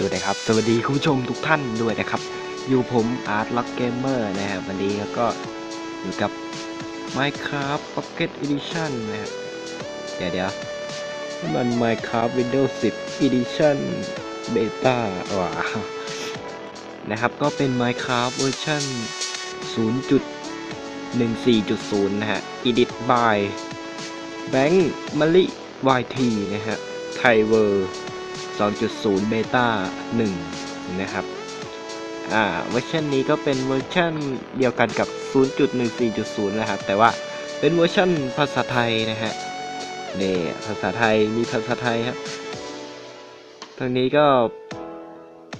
สวัสดีครับ สวัสดีคุณผู้ชมทุกท่านด้วยนะครับ อยู่ผมอาร์ตล็อกเกมเมอร์นะครับวันนี้ก็อยู่กับ Minecraft Pocket Edition นะครับเดี๋ยวเดี๋ยวมัน Minecraft Windows 10 Edition Beta ว้านะครับ ก็เป็น Minecraft เวอร์ชัน0.14.0 นะฮะ Edit by Bank m a l i YT นะฮะไทเวอร์ 2.0เบต้า1นะครับ อ่า เวอร์ชันนี้ก็เป็นเวอร์ชันเดียวกันกับ 0.14.0 นะครับ แต่ว่าเป็นเวอร์ชันภาษาไทยนะฮะนี่ภาษาไทยมีภาษาไทยครับทางนี้ก็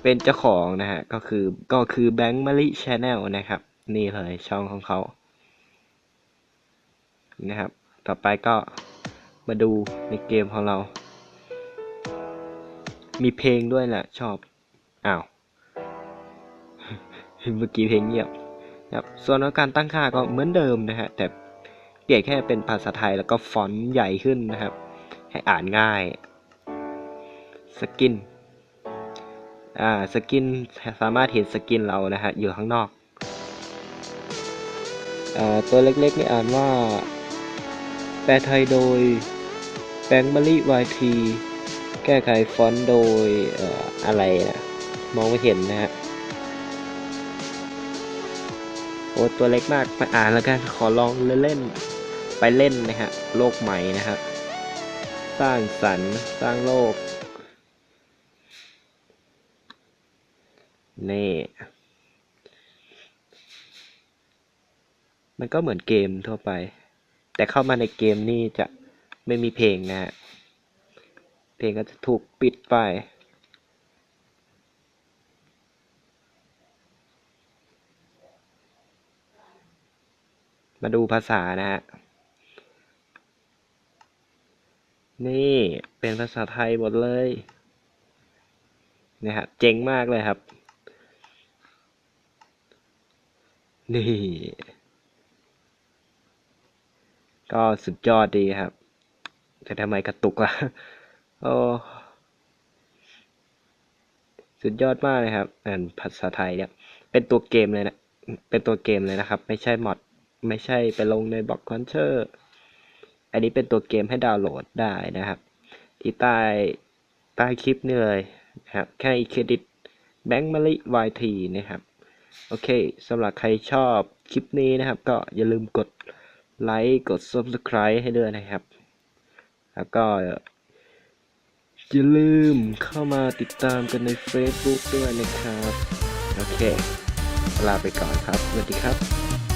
เป็นเจ้าของนะฮะ ก็คือก็คือแบงค์ม a ลิชแนลนะครับ นี่เลยช่องของเขานะครับ ต่อไปก็มาดูในเกมของเรา มีเพลงด้วยแหละชอบ อ้าว เมื่อกี้เพลงเงียบนะครับส่วนการตั้งค่าก็เหมือนเดิมนะฮะ แต่เปลี่ยนแค่เป็นภาษาไทยแล้วก็ฟอนต์ใหญ่ขึ้นนะครับ ให้อ่านง่าย สกิน อ่า สกินสามารถเห็นสกินเรานะฮะ อยู่ข้างนอก อ่า ตัวเล็กๆนี่อ่านว่า แปลไทยโดยแบงค์มารีวายที แก้ไขฟอนต์โดยอออะไรนะมองไม่เห็นนะฮะโอ้ตัวเล็กมากไปอ่านแล้วกันขอลองเล่นๆไปเล่นนะฮะโลกใหม่นะฮะสร้างสรรค์สร้างโลกนี่มันก็เหมือนเกมทั่วไป แต่เข้ามาในเกมนี่จะไม่มีเพลงนะฮะ เพลงก็จะถูกปิดไป มาดูภาษานะฮะ นี่เป็นภาษาไทยหมดเลยนะฮะเจ๋งมากเลยครับ นี่ ก็สุดยอดดีครับ แต่ทำไมกระตุกล่ะ โอ้สุดยอดมากเลยครับ อ่านภาษาไทยเนี่ย เป็นตัวเกมเลยนะ เป็นตัวเกมเลยนะครับ ไม่ใช่มอด ไม่ใช่ไปลงในบล็อกคอนเชอร์ อันนี้เป็นตัวเกมให้ดาวน์โหลดได้นะครับ ที่ใต้ใต้คลิปนี่เลยนะครับ แค่เครดิตแบงค์มาริวายทีนะครับ โอเคสำหรับใครชอบคลิปนี้นะครับ ก็อย่าลืมกดไลค์ กด Subscribe ให้ด้วยนะครับ แล้วก็ อย่าลืมเข้ามาติดตามกันใน Facebook ด้วยนะครับ โอเค ลาไปก่อนครับ สวัสดีครับ